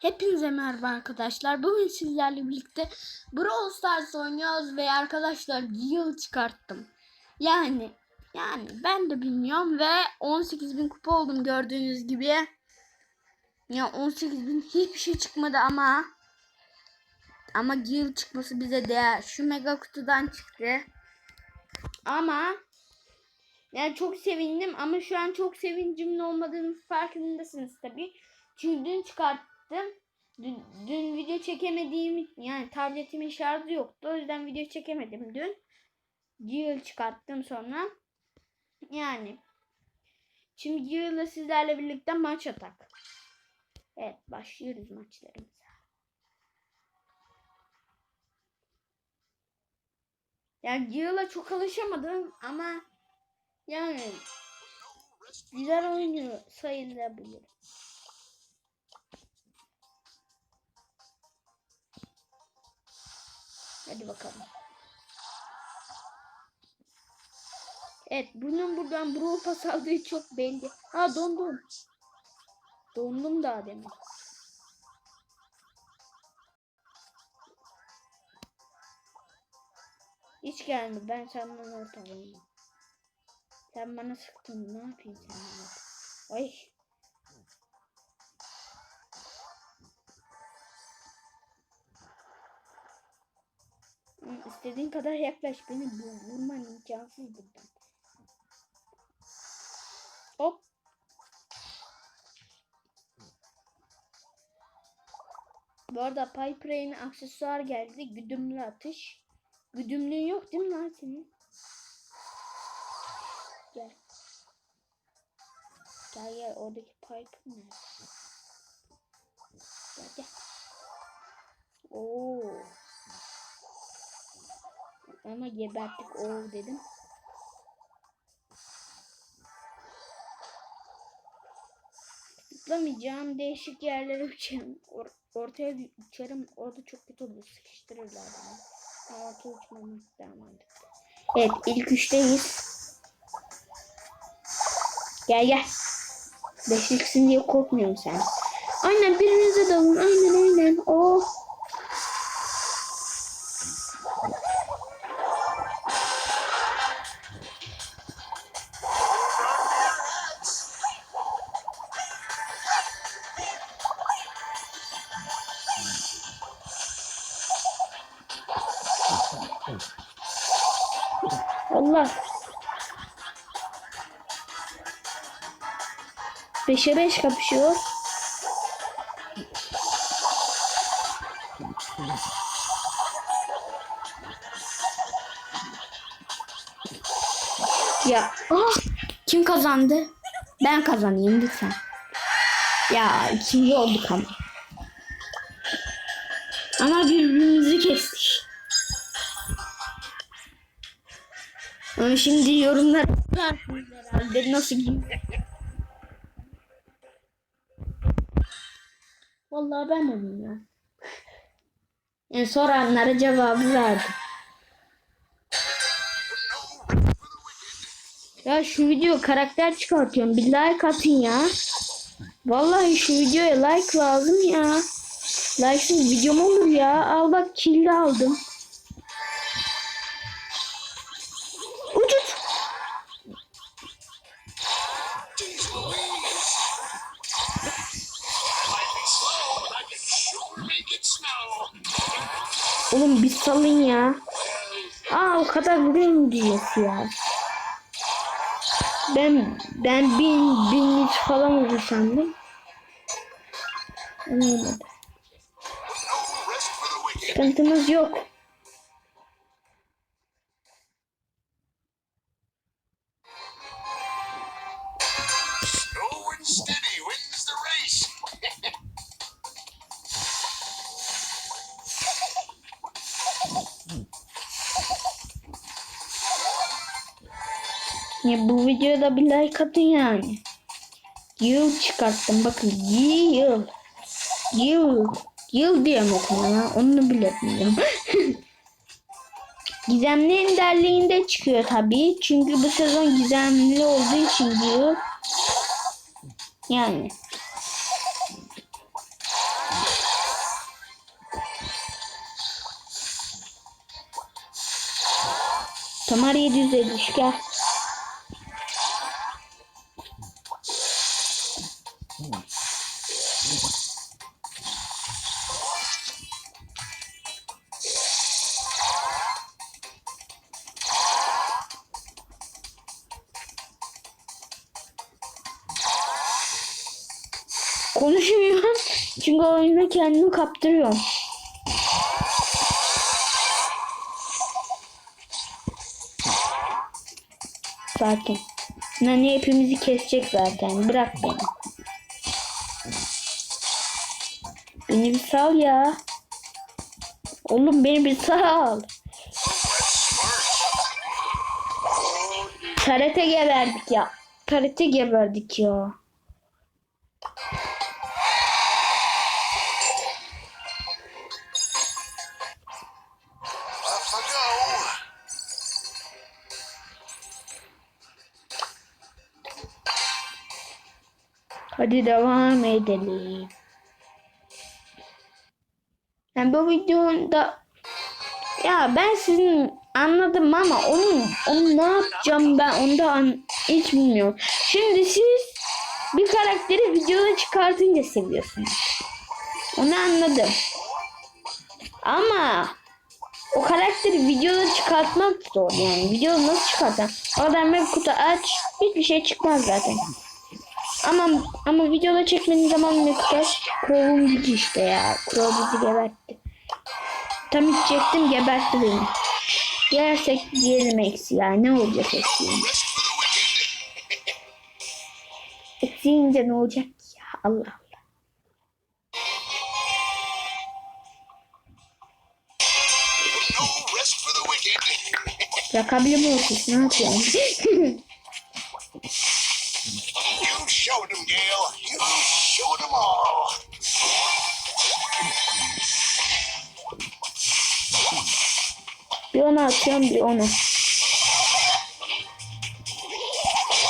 Hepinize merhaba arkadaşlar. Bugün sizlerle birlikte Brawl Stars oynuyoruz ve arkadaşlar yıl çıkarttım. Yani yani ben de bilmiyorum ve 18.000 kupa oldum gördüğünüz gibi. Ya 18.000 hiçbir şey çıkmadı ama ama yıl çıkması bize değer. Şu mega kutudan çıktı. Ama yani çok sevindim ama şu an çok sevincimin olmadığını farkındasınız tabii. Çünkü dün çıkarttım. Dün, dün video çekemediğim yani tabletimin şarjı yoktu. O yüzden video çekemedim dün. Yıl çıkarttım sonra. Yani. Şimdi Yıl'la sizlerle birlikte maç atak. Evet başlıyoruz maçlarımıza. Yani Yıl'la çok alışamadım ama yani güzel oynuyor sayılabilir. Hadi bakalım. Evet bunun buradan Brawl Pass aldığı çok belli. Ha dondum. Dondum daha demin. Hiç gelme ben senden ortalıyım. Sen bana sıktın ne yapayım sen Ay. İstediğin kadar yaklaş beni vurman imkansız buradan. Hop. Bu arada Piper'in aksesuar geldi. Güdümlü atış. Güdümlüğün yok değil mi lan senin? Gel. Gel gel oradaki Piper nerede? Gel gel. Oo. Ama geberttik o dedim. Zıplamayacağım. Değişik yerlere uçarım. Or ortaya uçarım. Orada çok kötü olur. Sıkıştırırlar beni. Ben ortaya uçmamak daha mantıklı. Evet ilk üçteyiz. Gel gel. Beşliksin diye korkmuyorum sen. Aynen birbirinize dalın. Aynen aynen. Oh. Allah. Beşe beş kapışıyor. Ya ah, kim kazandı? Ben kazanayım lütfen. Ya ikinci olduk. Ama Ama şimdi yorumlar herhalde nasıl giyinecek? Vallahi ben de bilmiyorum. Yani soranlara cevabı verdim. Ya şu video karakter çıkartıyorum. Bir like atın ya. Vallahi şu videoya like lazım ya. Like'sız videom olur ya. Al bak kilde aldım. Oğlum bir salın ya. Aa o kadar mu diyesi ya. Ben ben bin bin yüz falan vurur sandım. Öyle. Sıkıntımız yok. Ya bu videoda bir like atın yani. Yıl çıkarttım bakın yıl. Yıl. Yıl diye mi okunuyor lan? Onu bile bilmiyorum. Gizemli enderliğinde çıkıyor tabii. Çünkü bu sezon gizemli olduğu için diyor. Yani. Tamar 750 gel. Konuşmuyorum. Çünkü oyunda kendimi kaptırıyorum. Sakin. Nani hepimizi kesecek zaten. Bırak beni. Beni bir sal ya. Oğlum beni bir sal. Karate geberdik ya. Karate geberdik ya. Hadi devam edelim. Yani bu videoda ya ben sizin anladım ama onun onu ne yapacağım ben onu da an, hiç bilmiyorum. Şimdi siz bir karakteri videoda çıkartınca seviyorsunuz. Onu anladım. Ama o karakteri videoda çıkartmak zor yani. Videoda nasıl çıkartan? Adam bir kutu aç hiçbir şey çıkmaz zaten. Ama ama videoda çekmediğin zaman Mektaş Crow'un gücü işte ya. Crow bizi gebertti. Tam içecektim gebertti beni. Yersek diyelim eksi ya. Ne olacak eksiğince? Eksiğince ne olacak ya? Allah Allah. Rakabili olsun? Ne yapıyorsun? ona atıyorum bir ona.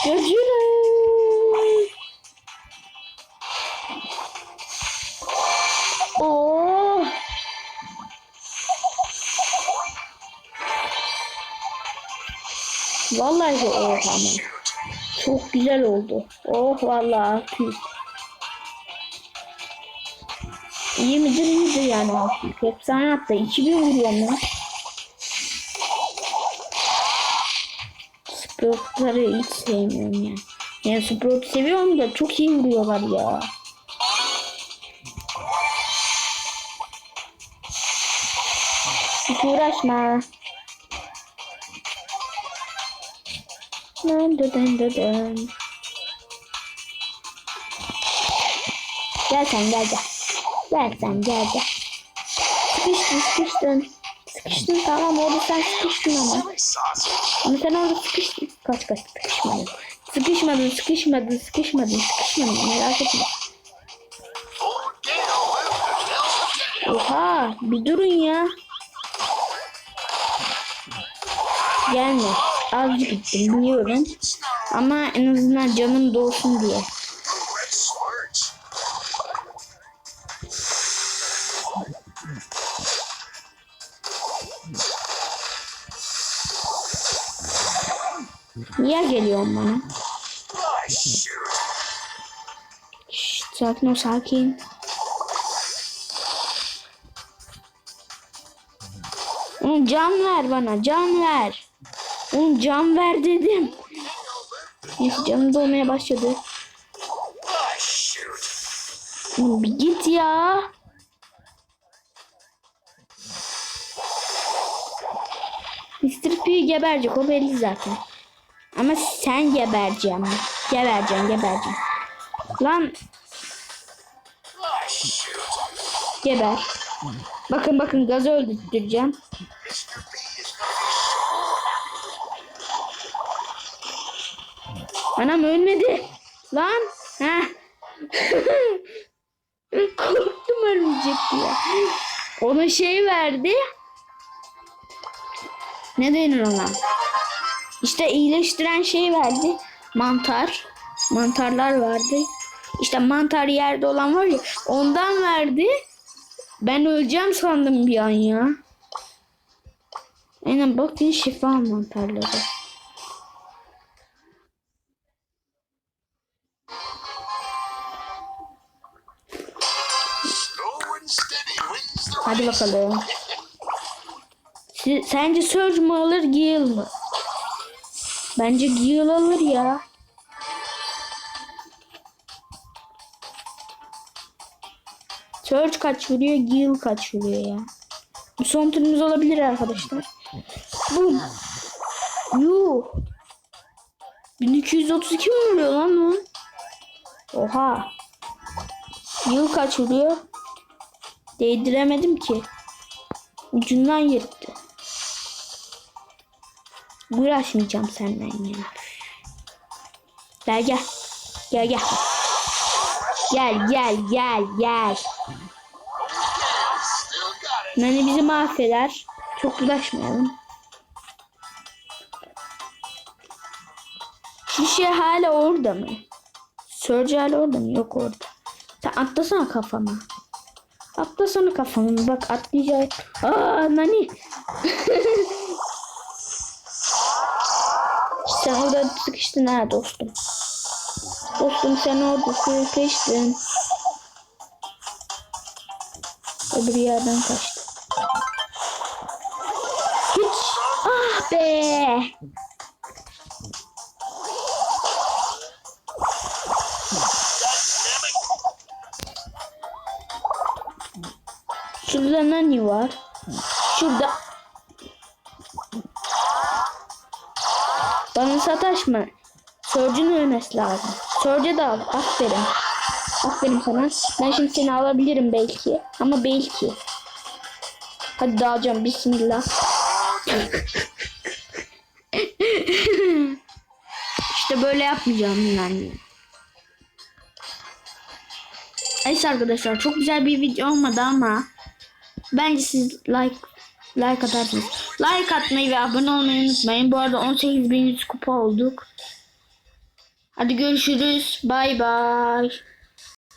Görüşürüz. Oo. Vallahi oh ama. Çok güzel oldu. Oh vallahi 600. İyi midir iyidir yani 600. Efsane hatta 2000 vuruyorum lan. Sprout'ları hiç sevmiyorum yani. Yani Sprout seviyorum da çok iyi vuruyorlar ya. Hiç uğraşma. Dön dön dön dön dön. Gel sen gel gel. Gel sen gel gel. Sıkıştın sıkıştın. Sıkıştın tamam orada sen sıkıştın ama. Ama sen orada sıkıştın. Kaç kaç sıkışmadın. Sıkışmadın sıkışmadın sıkışmadın sıkışmadın merak etme. Oha bir durun ya. Gelme. Azıcık gittim biliyorum. Ama en azından canım dolsun diye. Niye geliyorsun bana? Şşt, sakin ol sakin. Oğlum can ver bana can ver. Oğlum can ver dedim. Neyse canım dolmaya başladı. Oğlum bir git ya. Mr. P geberecek o belli zaten. Ama sen gebereceğim. Gebereceğim gebereceğim. Lan geber. Bakın bakın gazı be Anam ölmedi. Lan. Heh. Korktum ölmeyecek diye. Ona şey verdi. Ne denir ona? İşte iyileştiren şey verdi. Mantar. Mantarlar vardı. İşte mantar yerde olan var ya ondan verdi. Ben öleceğim sandım bir an ya. Aynen bakın şifa mantarları. Hadi bakalım. Sence Surge mu alır Gale mı? Bence Gale alır ya. Surge kaç vuruyor? Gale kaç vuruyor ya? Son turumuz olabilir arkadaşlar. Bu. Yuh. 1232 mi vuruyor lan bu? Oha. Gale kaç vuruyor? Değdiremedim ki. Ucundan yırttı. Uğraşmayacağım senden ya. Gel gel. Gel gel. Gel gel gel gel. Nani bizi mahveder. Çok uğraşmayalım. Şişe hala orada mı? Surge hala orada mı? Yok orada. Sen atlasana kafama. Atlasana kafama. Bak atlayacak. Aa Nani. sen orada sıkıştın ha dostum. Dostum sen orada sıkıştın. Öbür yerden kaçtı. Hiç. Ah be. Şurada nani var? Şurada. Bana sataşma. Surge'un ölmesi lazım. Surge de al. Aferin. Aferin sana. Ben şimdi seni alabilirim belki. Ama belki. Hadi dağılacağım. Bismillah. işte böyle yapmayacağım yani. Neyse arkadaşlar çok güzel bir video olmadı ama bence siz like like atarsınız. Like atmayı ve abone olmayı unutmayın. Bu arada 18.100 kupa olduk. Hadi görüşürüz. Bay bay.